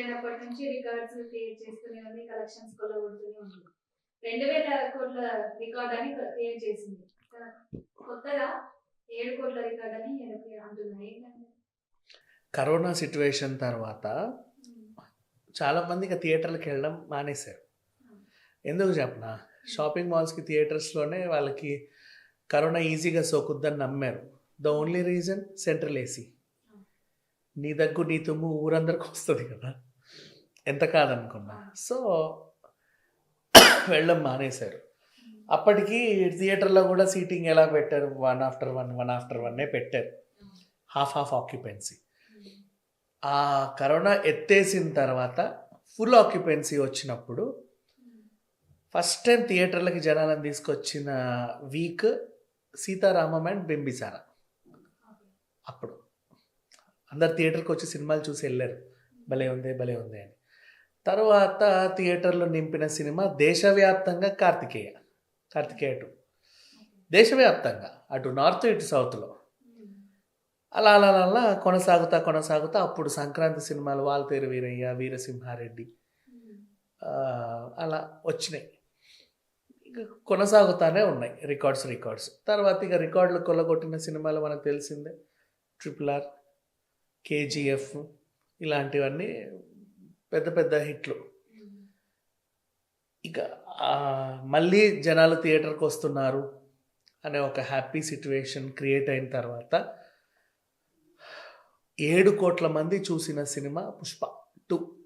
అయినప్పటి నుంచి records create చేస్తూనే ఉంది కలెక్షన్స్ కొల్లగొడుతూనే ఉంది. రెండు వేల కోట్ల రికార్డ్ అని క్రియేట్ చేసింది. కొత్తగా ఏడు కోట్ల రికార్డ్ అని అంటున్నాయి కరోనా సిచ్యువేషన్ తర్వాత చాలా మంది ఇక థియేటర్లకు వెళ్ళడం మానేశారు. ఎందుకు చెప్పనా? షాపింగ్ మాల్స్కి థియేటర్స్లోనే వాళ్ళకి కరోనా ఈజీగా సోకుద్దని నమ్మారు. The only reason central AC నీ దగ్గు నీ తుమ్ము ఊరందరికి వస్తుంది కదా. ఎంత కాదనుకున్నా. సో వెళ్ళడం మానేశారు. అప్పటికి థియేటర్లో కూడా సీటింగ్ ఎలా పెట్టారు? One after one one after వన్నే పెట్టారు. Half half occupancy. ఆ కరోనా ఎత్తేసిన తర్వాత ఫుల్ ఆక్యుపెన్సీ వచ్చినప్పుడు ఫస్ట్ టైం థియేటర్లకి జనాలను తీసుకొచ్చిన వీక్ సీతారామం అండ్ బింబిసార. అప్పుడు అందరు థియేటర్కి వచ్చి సినిమాలు చూసి వెళ్ళారు. భలే ఉంది భలే ఉంది అని. తర్వాత థియేటర్లో నింపిన సినిమా దేశవ్యాప్తంగా కార్తికేయ కార్తికేయ టూ దేశవ్యాప్తంగా అటు నార్త్ ఇటు సౌత్లో అలా అలా అలా కొనసాగుతా కొనసాగుతా అప్పుడు సంక్రాంతి సినిమాలు వాల్తేరు వీరయ్య వీరసింహారెడ్డి అలా వచ్చినాయి. ఇక కొనసాగుతానే ఉన్నాయి రికార్డ్స్ రికార్డ్స్. తర్వాత ఇక రికార్డులు కొల్లగొట్టిన సినిమాలు మనకు తెలిసిందే. ట్రిపుల్ ఆర్ కేజీఎఫ్ ఇలాంటివన్నీ పెద్ద పెద్ద హిట్లు. ఇక ఆ, మళ్ళీ జనాలు థియేటర్కి వస్తున్నారు అనే ఒక హ్యాపీ సిచ్యువేషన్ క్రియేట్ అయిన తర్వాత ఏడు కోట్ల మంది చూసిన సినిమా పుష్ప టూ.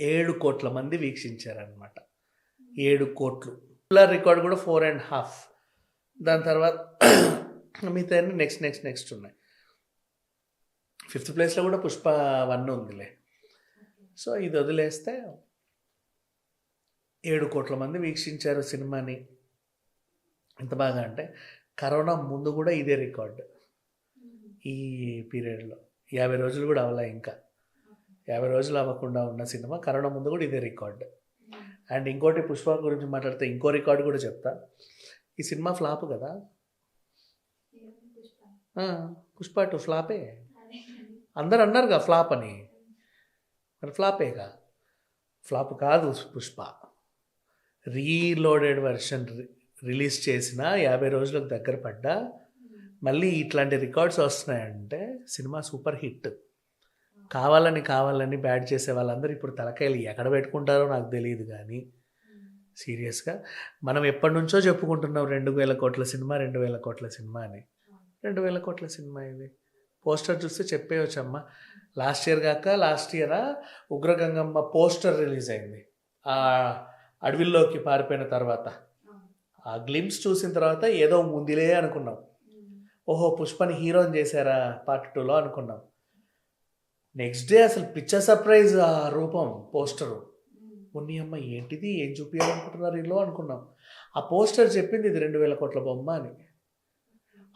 ఏడు కోట్ల మంది వీక్షించారనమాట ఏడు కోట్లు. రికార్డ్ కూడా ఫోర్ అండ్ హాఫ్ దాని తర్వాత మిగతా నెక్స్ట్ నెక్స్ట్ నెక్స్ట్ ఉన్నాయి. ఫిఫ్త్ ప్లేస్లో కూడా పుష్ప వన్ ఉందిలే. సో ఇది వదిలేస్తే ఏడు కోట్ల మంది వీక్షించారు సినిమాని. ఎంత బాగా అంటే కరోనా ముందు కూడా ఇదే రికార్డు. ఈ పీరియడ్లో యాభై రోజులు కూడా అవ్వలే ఇంకా. యాభై రోజులు అవ్వకుండా ఉన్న సినిమా కరోనా ముందు కూడా ఇదే రికార్డ్. అండ్ ఇంకోటి పుష్ప గురించి మాట్లాడితే ఇంకో రికార్డు కూడా చెప్తా. ఈ సినిమా ఫ్లాప్ కదా? పుష్ప? టూ ఫ్లాపే? అందరు అన్నారుగా ఫ్లాప్ అని. మరి ఫ్లాపేగా ఫ్లాప్ కాదు పుష్ప. రీలోడెడ్ వెర్షన్ రిలీజ్ చేసిన యాభై రోజులకు దగ్గర పడ్డా మళ్ళీ ఇట్లాంటి రికార్డ్స్ వస్తున్నాయంటే సినిమా సూపర్ హిట్. కావాలని కావాలని బ్యాడ్ చేసే వాళ్ళందరూ ఇప్పుడు తలకాయలు ఎక్కడ పెట్టుకుంటారో నాకు తెలియదు కానీ సీరియస్గా మనం ఎప్పటి నుంచో చెప్పుకుంటున్నాం రెండు వేల కోట్ల సినిమా రెండు వేల కోట్ల సినిమా అని. రెండు వేల కోట్ల సినిమా ఇది. పోస్టర్ చూస్తే చెప్పేయచ్చమ్మా. లాస్ట్ ఇయర్ కాక last year Ugragangamma poster release అయింది. ఆ అడవిల్లోకి పారిపోయిన తర్వాత. ఆ గ్లిమ్స్ చూసిన తర్వాత ఏదో ముందిలే అనుకున్నాం. ఓహో పుష్పని హీరోని చేశారా పార్ట్ టూలో అనుకున్నాం. నెక్స్ట్ డే అసలు పిక్చర్ సర్ప్రైజ్ ఆ రూపం పోస్టరు. ఉన్ని అమ్మ ఏంటిది? ఏం చూపించాలనుకుంటున్నారు వీళ్ళు అనుకున్నాం. ఆ పోస్టర్ చెప్పింది ఇది రెండు వేల కోట్ల బొమ్మ అని.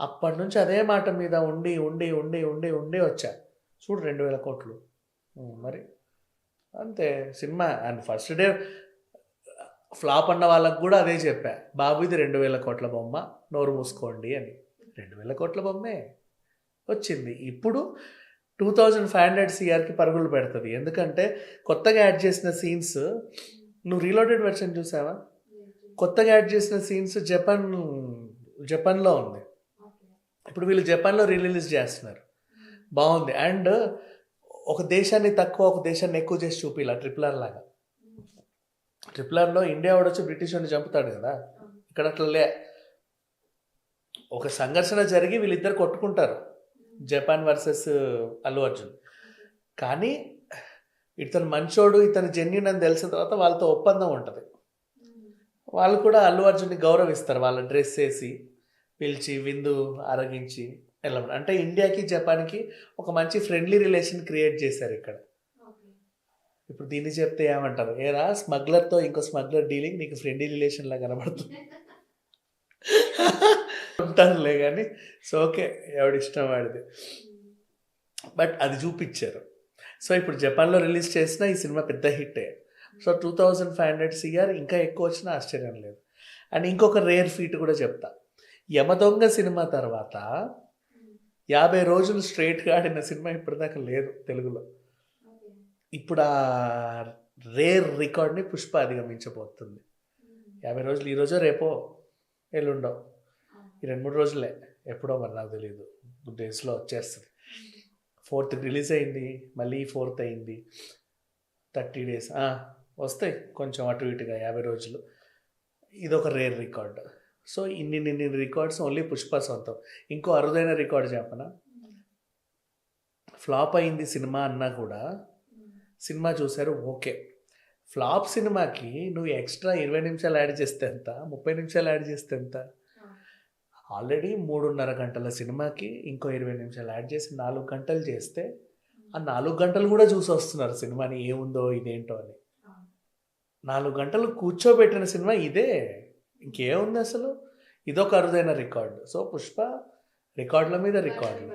అప్పటి నుంచి అదే మాట మీద ఉండి ఉండి ఉండి ఉండి ఉండి వచ్చా. చూడు రెండు వేల కోట్లు. మరి అంతే cinema. And first day flop అన్న వాళ్ళకు కూడా అదే చెప్పా. బాబు ఇది రెండు వేల కోట్ల బొమ్మ. నోరు మూసుకోండి అని. రెండు వేల కోట్ల బొమ్మే. వచ్చింది. ఇప్పుడు టూ థౌజండ్ ఫైవ్ హండ్రెడ్ సిఆర్కి పరుగులు పెడుతుంది. ఎందుకంటే కొత్తగా యాడ్ చేసిన సీన్స్ నువ్వు రీలోడెడ్ వెర్షన్ చూసావా? కొత్తగా యాడ్ చేసిన సీన్స్ జపాన్ జపాన్లో ఉంది. ఇప్పుడు వీళ్ళు జపాన్లో రిలీజ్ చేస్తున్నారు. బాగుంది. అండ్ ఒక దేశాన్ని తక్కువ ఒక దేశాన్ని ఎక్కువ చేసి చూపిలా ట్రిపుల్ ఆర్ లాగా. ట్రిపుల్ ఆర్లో ఇండియా వాడు వచ్చి బ్రిటిష్ వాడిని చంపుతాడు కదా. ఇక్కడ అట్లా లే. ఒక సంఘర్షణ జరిగి వీళ్ళిద్దరు కొట్టుకుంటారు. Japan versus Allu Arjun. కానీ ఇతను మంచోడు ఇతను జెన్యున్ అని తెలిసిన తర్వాత వాళ్ళతో ఒప్పందం ఉంటుంది. వాళ్ళు కూడా అల్లు అర్జున్ని గౌరవిస్తారు. వాళ్ళ డ్రెస్ వేసి. పిలిచి విందు అరగించి వెళ్ళడం అంటే ఇండియాకి జపాన్కి ఒక మంచి ఫ్రెండ్లీ రిలేషన్ క్రియేట్ చేశారు ఇక్కడ. ఇప్పుడు దీన్ని చెప్తే ఏమంటారు? ఏరా స్మగ్లర్తో ఇంకో స్మగ్లర్ డీలింగ్ నీకు ఫ్రెండ్లీ రిలేషన్లా కనబడుతుంది. ఉంటానులే కానీ సో ఓకే ఎవడి ఇష్టం వాడిది. బట్ అది చూపించారు. సో ఇప్పుడు జపాన్లో రిలీజ్ చేసిన ఈ సినిమా పెద్ద హిట్టే so two thousand five hundred CR ఇంకా ఎక్కువ వచ్చినా ఆశ్చర్యం లేదు. అండ్ ఇంకొక రేర్ ఫీట్ కూడా చెప్తా. యమదొంగ సినిమా తర్వాత యాభై రోజులు స్ట్రైట్గా ఆడిన సినిమా ఇప్పటిదాకా లేదు తెలుగులో. ఇప్పుడు ఆ రేర్ రికార్డ్ని పుష్ప అధిగమించబోతుంది. యాభై రోజులు ఈ రోజో రేపో ఎల్లుండో. ఈ రెండు మూడు రోజులే. ఎప్పుడో మరి నాకు తెలియదు డేస్లో వచ్చేస్తుంది. ఫోర్త్ రిలీజ్ అయింది. మళ్ళీ ఫోర్త్ అయింది. Thirty days. వస్తాయి కొంచెం అటు ఇటుగా యాభై రోజులు. ఇది ఒక రేర్ రికార్డ్. సో ఇన్ని ఇన్ని రికార్డ్స్ ఓన్లీ పుష్ప సొంతం. ఇంకో అరుదైన రికార్డ్ చెప్పనా? ఫ్లాప్ అయింది సినిమా అన్నా కూడా సినిమా చూశారు ఓకే. ఫ్లాప్ సినిమాకి నువ్వు ఎక్స్ట్రా ఇరవై నిమిషాలు యాడ్ చేస్తే ఎంత? ముప్పై నిమిషాలు యాడ్ చేస్తే ఎంత? ఆల్రెడీ మూడున్నర గంటల సినిమాకి ఇంకో ఇరవై నిమిషాలు యాడ్ చేసి నాలుగు గంటలు చేస్తే ఆ నాలుగు గంటలు కూడా చూసి వస్తున్నారు సినిమాని ఏముందో ఇదేంటో అని. నాలుగు గంటలు కూర్చోబెట్టిన సినిమా ఇదే. ఇంకేముంది అసలు? ఇదొక అరుదైన రికార్డు. సో పుష్ప రికార్డుల మీద రికార్డులు